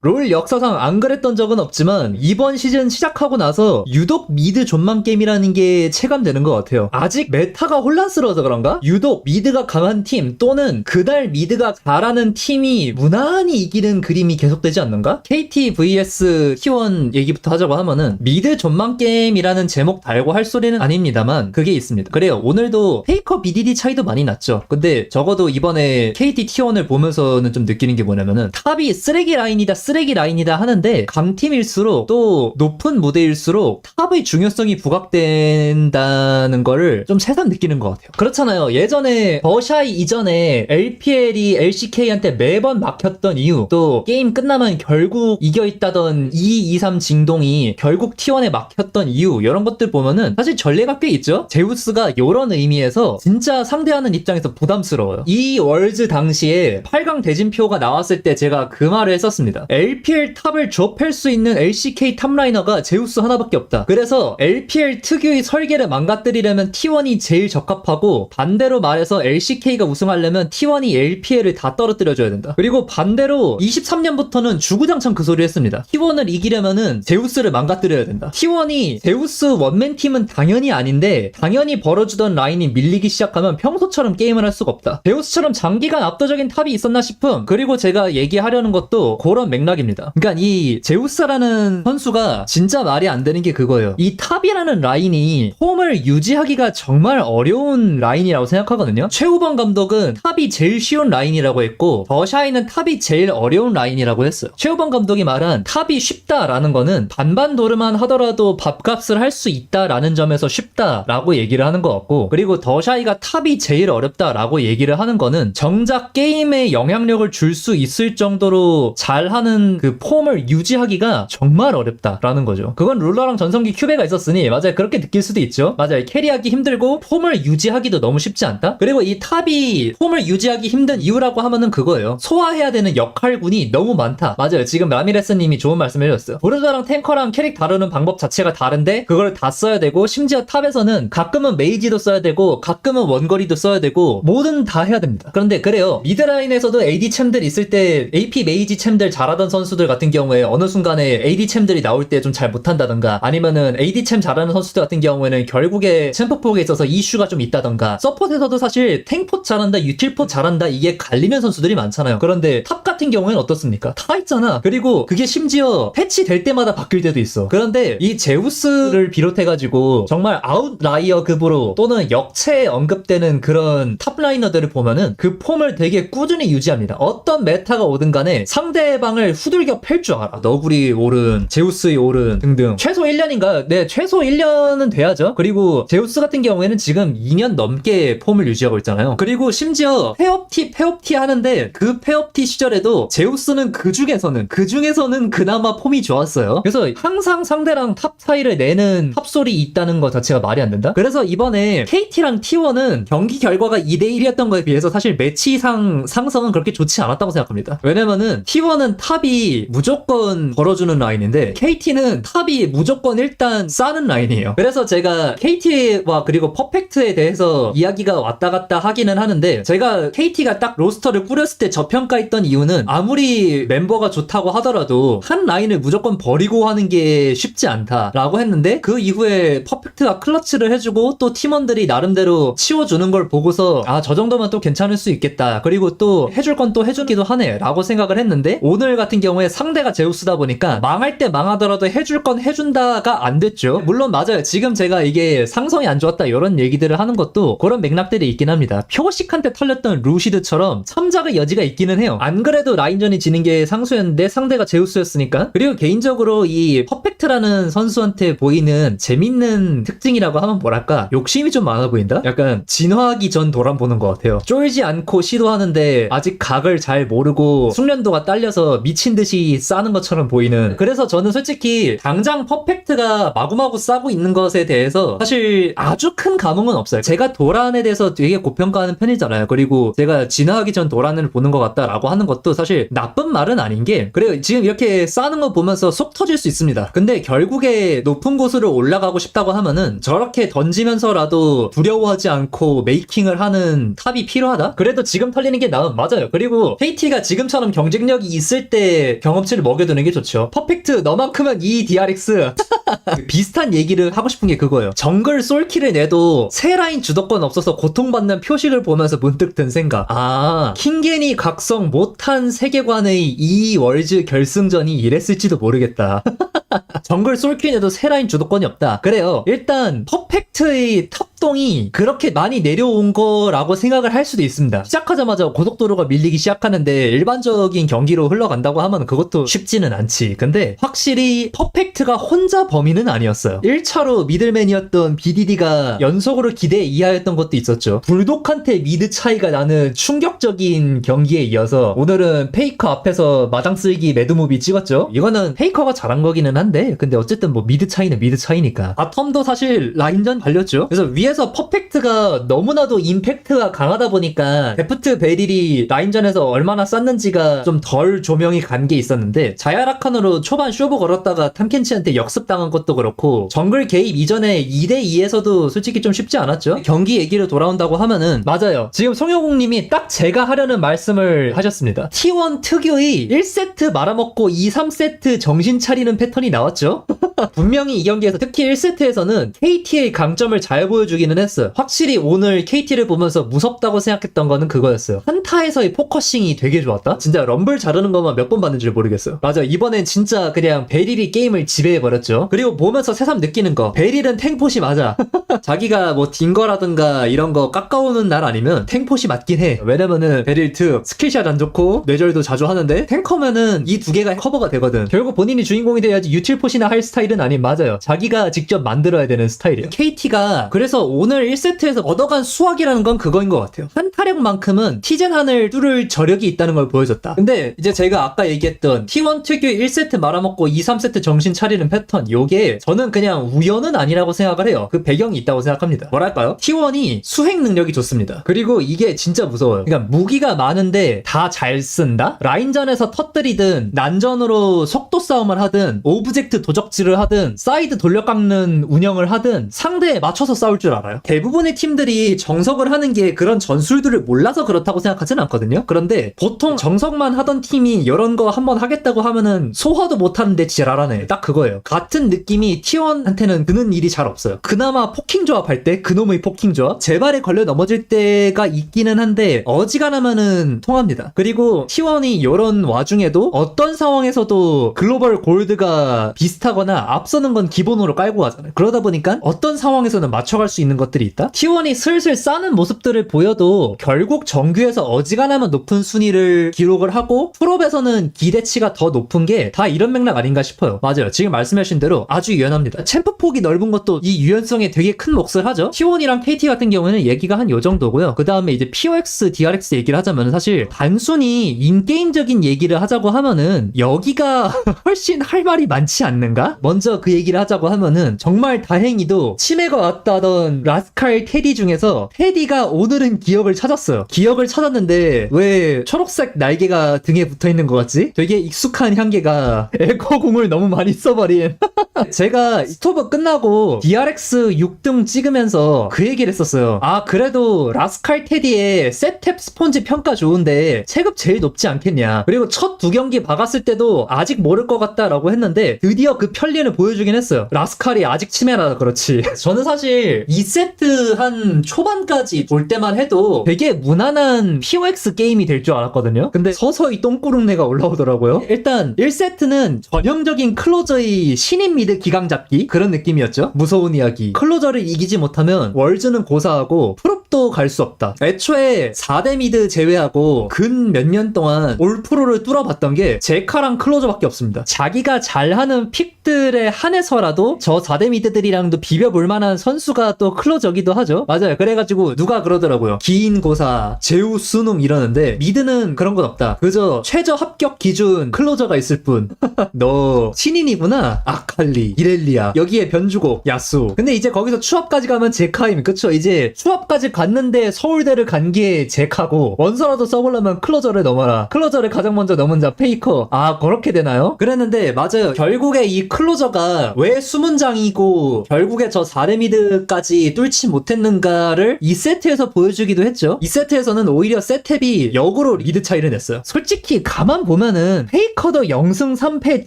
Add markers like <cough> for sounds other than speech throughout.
롤 역사상 안 그랬던 적은 없지만 이번 시즌 시작하고 나서 유독 미드 존만 게임이라는 게 체감되는 것 같아요. 아직 메타가 혼란스러워서 그런가? 유독 미드가 강한 팀 또는 그날 미드가 잘하는 팀이 무난히 이기는 그림이 계속되지 않는가? KT vs T1 얘기부터 하자고 하면은 미드 존만 게임이라는 제목 달고 할 소리는 아닙니다만 그게 있습니다. 그래요. 오늘도 페이커 BDD 차이도 많이 났죠. 근데 적어도 이번에 KT T1을 보면서는 좀 느끼는 게 뭐냐면은 탑이 쓰레기 라인이다 쓰레기 라인이다 하는데 강팀일수록 또 높은 무대일수록 탑의 중요성이 부각된다는 거를 좀 새삼 느끼는 것 같아요. 그렇잖아요. 예전에 버샤이 이전에 LPL이 LCK한테 매번 막혔던 이유 또 게임 끝나면 결국 이겨 있다던 2, 2, 3 징동이 결국 T1에 막혔던 이유 이런 것들 보면은 사실 전례가 꽤 있죠. 제우스가 이런 의미에서 진짜 상대하는 입장에서 부담스러워요. 이 월즈 당시에 8강 대진표가 나왔을 때 제가 그 말을 했었습니다. LPL 탑을 좁힐 수 있는 LCK 탑라이너가 제우스 하나밖에 없다. 그래서 LPL 특유의 설계를 망가뜨리려면 T1이 제일 적합하고 반대로 말해서 LCK가 우승하려면 T1이 LPL을 다 떨어뜨려줘야 된다. 그리고 반대로 23년부터는 주구장창 그 소리 했습니다. T1을 이기려면은 제우스를 망가뜨려야 된다. T1이 제우스 원맨 팀은 당연히 아닌데 당연히 벌어주던 라인이 밀리기 시작하면 평소처럼 게임을 할 수가 없다. 제우스처럼 장기간 압도적인 탑이 있었나 싶음. 그리고 제가 얘기하려는 것도 그런 맥락 입니다. 그러니까 이 제우스라는 선수가 진짜 말이 안 되는 게 그거예요. 이 탑이라는 라인이 홈을 유지하기가 정말 어려운 라인이라고 생각하거든요. 최우범 감독은 탑이 제일 쉬운 라인이라고 했고 버샤이는 탑이 제일 어려운 라인이라고 했어요. 최우범 감독이 말한 탑이 쉽다라는 거는 반반 도르만 하더라도 밥값을 할 수 있다라는 점에서 쉽다라고 얘기를 하는 것 같고 그리고 더샤이가 탑이 제일 어렵다라고 얘기를 하는 거는 정작 게임에 영향력을 줄 수 있을 정도로 잘하는 그 폼을 유지하기가 정말 어렵다라는 거죠. 그건 룰러랑 전성기 큐베가 있었으니 맞아요 그렇게 느낄 수도 있죠. 맞아요 캐리하기 힘들고 폼을 유지하기도 너무 쉽지 않다. 그리고 이 탑이 폼을 유지하기 힘든 이유라고 하면은 그거예요. 소화해야 되는 역할군이 너무 많다. 맞아요 지금 라미레스님이 좋은 말씀을 해줬어요. 보르자랑 탱커랑 캐릭 다루는 방법 자체가 다른데 그걸 다 써야 되고 심지어 탑에서는 가끔은 메이지도 써야 되고 가끔은 원거리도 써야 되고 뭐든 다 해야 됩니다. 그런데 그래요. 미드라인에서도 AD 챔들 있을 때 AP 메이지 챔들 잘하던 선수들 같은 경우에 어느 순간에 AD 챔들이 나올 때 좀 잘 못한다던가 아니면은 AD 챔 잘하는 선수들 같은 경우에는 결국에 챔프 폭에 있어서 이슈가 좀 있다던가 서폿에서도 사실 탱포 잘한다 유틸포 잘한다 이게 갈리는 선수들이 많잖아요. 그런데 탑 같은 경우에는 어떻습니까? 다 있잖아. 그리고 그게 심지어 패치 될 때마다 바뀔 때도 있어. 그런데 이 제우스를 비롯해가지고 정말 아웃라이어 급으로 또는 역체에 언급되는 그런 탑라이너들을 보면은 그 폼을 되게 꾸준히 유지합니다. 어떤 메타가 오든 간에 상대방을 후들겨 팰줄 알아. 너구리 오른, 제우스의 오른 등등. 최소 1년인가? 네, 최소 1년은 돼야죠. 그리고 제우스 같은 경우에는 지금 2년 넘게 폼을 유지하고 있잖아요. 그리고 심지어 페업티, 페업티 하는데 그 페업티 시절에도 제우스는 그 중에서는, 그 중에서는 그나마 폼이 좋았어요. 그래서 항상 상대랑 탑 사이를 내는 탑솔이 있다는 것 자체가 말이 안 된다? 그래서 이번에 KT랑 T1은 경기 결과가 2대1이었던 거에 비해서 사실 매치상 상성은 그렇게 좋지 않았다고 생각합니다. 왜냐면은 T1은 탑이 무조건 걸어주는 라인인데 KT는 탑이 무조건 일단 싸는 라인이에요. 그래서 제가 KT와 그리고 퍼펙트에 대해서 이야기가 왔다 갔다 하기는 하는데 제가 KT가 딱 로스터를 꾸렸을 때 저평가했던 이유는 아무리 멤버가 좋다고 하더라도 한 라인을 무조건 버리고 하는 게 쉽지 않다라고 했는데 그 이후에 퍼펙트가 클러치를 해주고 또 팀원들이 나름대로 치워주는 걸 보고서 아 저 정도면 또 괜찮을 수 있겠다 그리고 또 해줄 건 또 해주기도 하네 라고 생각을 했는데 오늘 같은 경우에 상대가 제우스다 보니까 망할 때 망하더라도 해줄 건 해준다가 안 됐죠. 물론 맞아요. 지금 제가 이게 상성이 안 좋았다 이런 얘기들을 하는 것도 그런 맥락들이 있긴 합니다. 표식한테 털렸던 루시드처럼 참작의 여지가 있기는 해요. 안 그래도 라인전이 지는 게 상수였는데 상대가 제우스였으니까. 그리고 개인적으로 이 퍼펙트라는 선수한테 보이는 재밌는 특징이라고 하면 뭐랄까? 욕심이 좀 많아 보인다? 약간 진화하기 전 도란 보는 것 같아요. 쫄지 않고 시도하는데 아직 각을 잘 모르고 숙련도가 딸려서 미친 듯이 싸는 것처럼 보이는. 그래서 저는 솔직히 당장 퍼펙트가 마구마구 싸고 있는 것에 대해서 사실 아주 큰 감흥은 없어요. 제가 도란에 대해서 되게 고평가하는 편이잖아요. 그리고 제가 진화하기 전 도란을 보는 것 같다라고 하는 것도 사실 나쁜 말은 아닌 게 그래요. 지금 이렇게 싸는 거 보면서 속 터질 수 있습니다. 근데 결국에 높은 곳으로 올라가고 싶다고 하면은 저렇게 던지면서라도 두려워하지 않고 메이킹을 하는 탑이 필요하다? 그래도 지금 털리는 게 나은 맞아요. 그리고 KT가 지금처럼 경쟁력이 있을 때 경험치를 먹여두는 게 좋죠. 퍼펙트 너만큼은 이 DRX <laughs> 비슷한 얘기를 하고 싶은 게 그거예요. 정글 솔킬을 내도 세 라인 주도권 없어서 고통받는 표식을 보면서 문득 든 생각. 아, 킹겐이 각성 못한 세계관의 이 월즈 결승전이 이랬을지도 모르겠다. <laughs> 정글 솔퀸에도 세 라인 주도권이 없다. 그래요. 일단 퍼펙트의 탑 동이 그렇게 많이 내려온 거라고 생각을 할 수도 있습니다. 시작하자마자 고속도로가 밀리기 시작하는데 일반적인 경기로 흘러간다고 하면 그것도 쉽지는 않지. 근데 확실히 퍼펙트가 혼자 범인은 아니었어요. 1차로 미들맨이었던 BDD가 연속으로 기대 이하였던 것도 있었죠. 불독한테 미드 차이가 나는 충격적인 경기에 이어서 오늘은 페이커 앞에서 마당 쓸기 매드무비 찍었죠. 이거는 페이커가 잘한 거기는 한데 근데 어쨌든 뭐 미드 차이는 미드 차이니까 바텀도 사실 라인전 달렸죠. 그래서 위에 서 퍼펙트가 너무나도 임팩트가 강하다 보니까 데프트 베릴이 라인전에서 얼마나 쌌는지가 좀 덜 조명이 간 게 있었는데 자야라칸으로 초반 쇼부 걸었다가 탐켄치한테 역습당한 것도 그렇고 정글 개입 이전에 2대2에서도 솔직히 좀 쉽지 않았죠. 경기 얘기로 돌아온다고 하면은 맞아요. 지금 송영국님이 딱 제가 하려는 말씀을 하셨습니다. T1 특유의 1세트 말아먹고 2, 3세트 정신 차리는 패턴이 나왔죠. <laughs> 분명히 이 경기에서 특히 1세트에서는 KT의 강점을 잘 보여주기는 했어요. 확실히 오늘 KT를 보면서 무섭다고 생각했던 거는 그거였어요. 한타에서의 포커싱이 되게 좋았다? 진짜 럼블 자르는 것만 몇 번 봤는지 모르겠어요. 맞아. 이번엔 진짜 그냥 베릴이 게임을 지배해버렸죠. 그리고 보면서 새삼 느끼는 거. 베릴은 탱포시 맞아. <laughs> 자기가 뭐 딩거라든가 이런 거 깎아오는 날 아니면 탱포시 맞긴 해. 왜냐면은 베릴 특 스킬샷 안 좋고 뇌절도 자주 하는데 탱커면은 이 두 개가 커버가 되거든. 결국 본인이 주인공이 돼야지 유틸포시나 할 스타일은 아닌 맞아요. 자기가 직접 만들어야 되는 스타일이에요. KT가 그래서 오늘 1세트에서 얻어간 수확이라는 건 그거인 것 같아요. 한 타력만큼은 티젠 한을 뚫을 저력이 있다는 걸 보여줬다. 근데 이제 제가 아까 얘기했던 T1 특유의 1세트 말아먹고 2, 3세트 정신 차리는 패턴 요게 저는 그냥 우연은 아니라고 생각을 해요. 그 배경이 있다고 생각합니다. 뭐랄까요? T1이 수행 능력이 좋습니다. 그리고 이게 진짜 무서워요. 그러니까 무기가 많은데 다 잘 쓴다? 라인전에서 터뜨리든 난전으로 속도 싸움을 하든 오브젝트 도적질을 하든 사이드 돌려깎는 운영을 하든 상대에 맞춰서 싸울 줄 알아 요. 대부분의 팀들이 정석을 하는 게 그런 전술들을 몰라서 그렇다고 생각하진 않거든요. 그런데 보통 정석만 하던 팀이 이런 거 한번 하겠다고 하면은 소화도 못 하는데 지랄하네. 딱 그거예요. 같은 느낌이 T1한테는 드는 일이 잘 없어요. 그나마 포킹 조합할 때 그놈의 포킹 조합 제발에 걸려 넘어질 때가 있기는 한데 어지간하면은 통합니다. 그리고 T1이 이런 와중에도 어떤 상황에서도 글로벌 골드가 비슷하거나 앞서는 건 기본으로 깔고 가잖아요. 그러다 보니까 어떤 상황에서는 맞춰갈 수 있는 것들이 있다. T1이 슬슬 싸는 모습들을 보여도 결국 정규에서 어지간하면 높은 순위를 기록을 하고 프롭에서는 기대치가 더 높은 게 다 이런 맥락 아닌가 싶어요. 맞아요. 지금 말씀하신 대로 아주 유연합니다. 챔프 폭이 넓은 것도 이 유연성에 되게 큰 몫을 하죠. T1이랑 KT 같은 경우는 얘기가 한 요 정도고요. 그 다음에 이제 POX, DRX 얘기를 하자면 사실 단순히 인게임적인 얘기를 하자고 하면은 여기가 <laughs> 훨씬 할 말이 많지 않는가? 먼저 그 얘기를 하자고 하면은 정말 다행히도 치매가 왔다던 라스칼 테디 중에서 테디가 오늘은 기억을 찾았어요. 기억을 찾았는데 왜 초록색 날개가 등에 붙어 있는 것 같지? 되게 익숙한 향기가 <laughs> 에코공을 너무 많이 써버린 <laughs> 제가 스토브 끝나고 DRX 6등 찍으면서 그 얘기를 했었어요. 아, 그래도 라스칼 테디의 세탭 스폰지 평가 좋은데 체급 제일 높지 않겠냐. 그리고 첫 두 경기 박았을 때도 아직 모를 것 같다라고 했는데 드디어 그 편리를 보여주긴 했어요. 라스칼이 아직 치매라 그렇지. <laughs> 저는 사실 2세트 한 초반까지 볼 때만 해도 되게 무난한 POX 게임이 될 줄 알았거든요. 근데 서서히 똥구릉내가 올라오더라고요. 일단 1세트는 전형적인 클로저의 신인 미드 기강 잡기 그런 느낌이었죠. 무서운 이야기. 클로저를 이기지 못하면 월즈는 고사하고 프롭도 갈 수 없다. 애초에 4대 미드 제외하고 근 몇 년 동안 올 프로를 뚫어봤던 게 제카랑 클로저밖에 없습니다. 자기가 잘하는 픽들에 한해서라도 저 4대 미드들이랑도 비벼볼 만한 선수가 또 클로저기도 하죠. 맞아요. 그래가지고 누가 그러더라고요. 기인 고사, 제우 수능 이러는데 미드는 그런 건 없다. 그저 최저 합격 기준 클로저가 있을 뿐. <laughs> 너 신인이구나. 아칼리, 이렐리아, 여기에 변주고, 야수. 근데 이제 거기서 추합까지 가면 제카임. 그쵸? 이제 추합까지 갔는데 서울대를 간게 잭하고 원서라도 써보려면 클로저를 넘어라. 클로저를 가장 먼저 넘은 자 페이커. 아 그렇게 되나요? 그랬는데 맞아요. 결국에 이 클로저가 왜 수문장이고 결국에 저 4레미드까지 뚫지 못했는가를 이 세트에서 보여주기도 했죠. 이 세트에서는 오히려 세탭이 역으로 리드 차이를 냈어요. 솔직히 가만 보면은 페이커도 0승 3패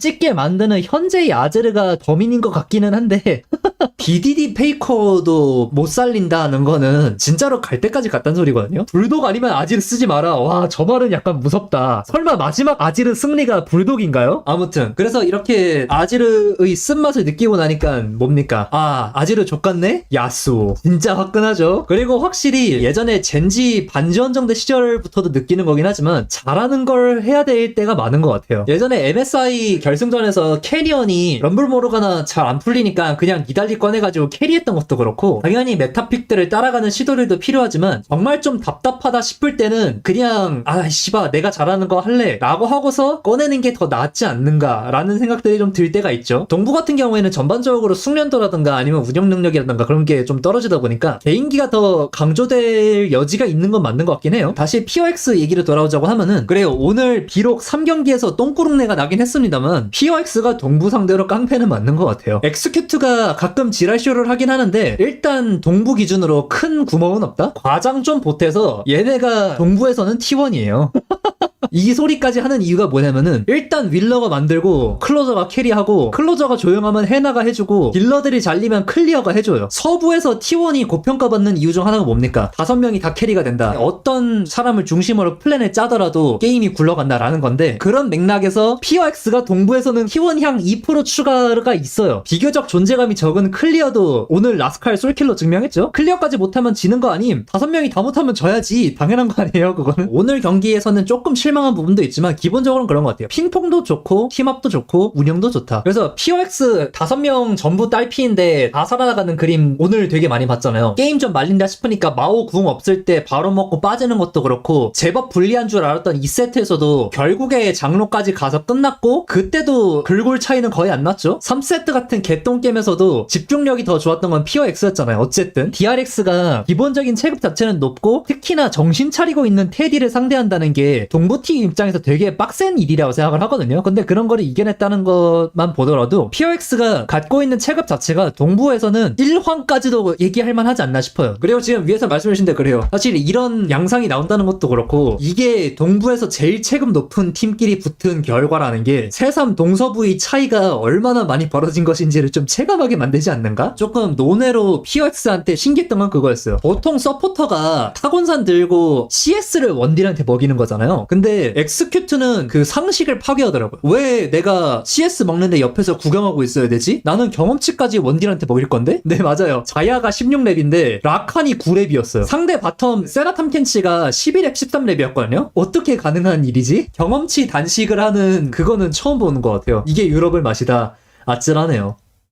찍게 만드는 현재의 아제르가 더민인 것 같기는 한데 <laughs> BDD 페이커도 못 살린다는 거는 진짜로 갈 때까지 갔단 소리거든요. 불독 아니면 아지르 쓰지 마라. 와, 저 말은 약간 무섭다. 설마 마지막 아지르 승리가 불독인가요? 아무튼 그래서 이렇게 아지르의 쓴맛을 느끼고 나니까 뭡니까? 아, 아지르 족같네? 야 수. 진짜 화끈하죠. 그리고 확실히 예전에 젠지 반지원정대 시절부터도 느끼는 거긴 하지만 잘하는 걸 해야 될 때가 많은 것 같아요. 예전에 MSI 결승전에서 캐리언이 럼블 모르가나 잘 안 풀리니까 그냥 니달리 꺼내가지고 캐리했던 것도 그렇고 당연히 메타픽들을 따라가는 시도들도 필요하지만 정말 좀 답답하다 싶을 때는 그냥 아 씨바 내가 잘하는 거 할래 라고 하고서 꺼내는 게 더 낫지 않는가 라는 생각들이 좀 들 때가 있죠 동부 같은 경우에는 전반적으로 숙련도라든가 아니면 운영 능력이라든가 그런 게좀 떨어지다 보니까 개인기가 더 강조될 여지가 있는 건 맞는 것 같긴 해요. 다시 POX 얘기를 돌아오자고 하면은 그래요. 오늘 비록 3경기에서 똥구릉내가 나긴 했습니다만 POX가 동부 상대로 깡패는 맞는 것 같아요. 엑스큐트가 가끔 지랄쇼를 하긴 하는데 일단 동부 기준으로 큰 구멍은 없다? 과장 좀 보태서 얘네가 동부에서는 T1이에요 <laughs> 이 소리까지 하는 이유가 뭐냐면은 일단 윌러가 만들고 클로저가 캐리하고 클로저가 조용하면 해나가 해주고 딜러들이 잘리면 클리어가 해줘요. 서부에서 T1이 고평가받는 이유 중 하나가 뭡니까? 다섯 명이 다 캐리가 된다. 어떤 사람을 중심으로 플랜을 짜더라도 게임이 굴러간다라는 건데 그런 맥락에서 POX가 동부에서는 T1 향 2% 추가가 있어요. 비교적 존재감이 적은 클리어도 오늘 라스칼 솔킬로 증명했죠? 클리어까지 못하면 지는 거 아님? 다섯 명이 다 못하면 져야지. 당연한 거 아니에요 그거는? 오늘 경기에서는 조금 실 망한 부분도 있지만 기본적으로는 그런 것 같아요. 핑퐁도 좋고 팀업도 좋고 운영도 좋다. 그래서 POX 다섯 명 전부 딸피인데 다 살아나가는 그림 오늘 되게 많이 봤잖아요. 게임 좀 말린다 싶으니까 마오 궁 없을 때 바로 먹고 빠지는 것도 그렇고 제법 불리한 줄 알았던 이 세트에서도 결국에 장로까지 가서 끝났고 그때도 글골 차이는 거의 안 났죠? 3세트 같은 개똥 게임에서도 집중력이 더 좋았던 건 POX였잖아요. 어쨌든 DRX가 기본적인 체급 자체는 높고 특히나 정신 차리고 있는 테디를 상대한다는 게 동부 팀 입장에서 되게 빡센 일이라고 생각을 하거든요. 근데 그런 거를 이겨냈다는 것만 보더라도 POX가 갖고 있는 체급 자체가 동부에서는 1황까지도 얘기할 만하지 않나 싶어요. 그리고 지금 위에서 말씀해 주신 데 그래요. 사실 이런 양상이 나온다는 것도 그렇고 이게 동부에서 제일 체급 높은 팀끼리 붙은 결과라는 게 새삼 동서부의 차이가 얼마나 많이 벌어진 것인지를 좀 체감하게 만들지 않는가? 조금 논외로 POX한테 신기했던 건 그거였어요. 보통 서포터가 타곤산 들고 CS를 원딜한테 먹이는 거잖아요 근데 엑스큐트는 그 상식을 파괴하더라고요. 왜 내가 CS 먹는데 옆에서 구경하고 있어야 되지? 나는 경험치까지 원딜한테 먹일 건데? <laughs> 네 맞아요. 자야가 16렙인데 라칸이 9렙이었어요. 상대 바텀 세라 탐켄치가 11렙 13렙이었거든요? 어떻게 가능한 일이지? 경험치 단식을 하는 그거는 처음 보는 것 같아요. 이게 유럽을 맛이다. 아찔하네요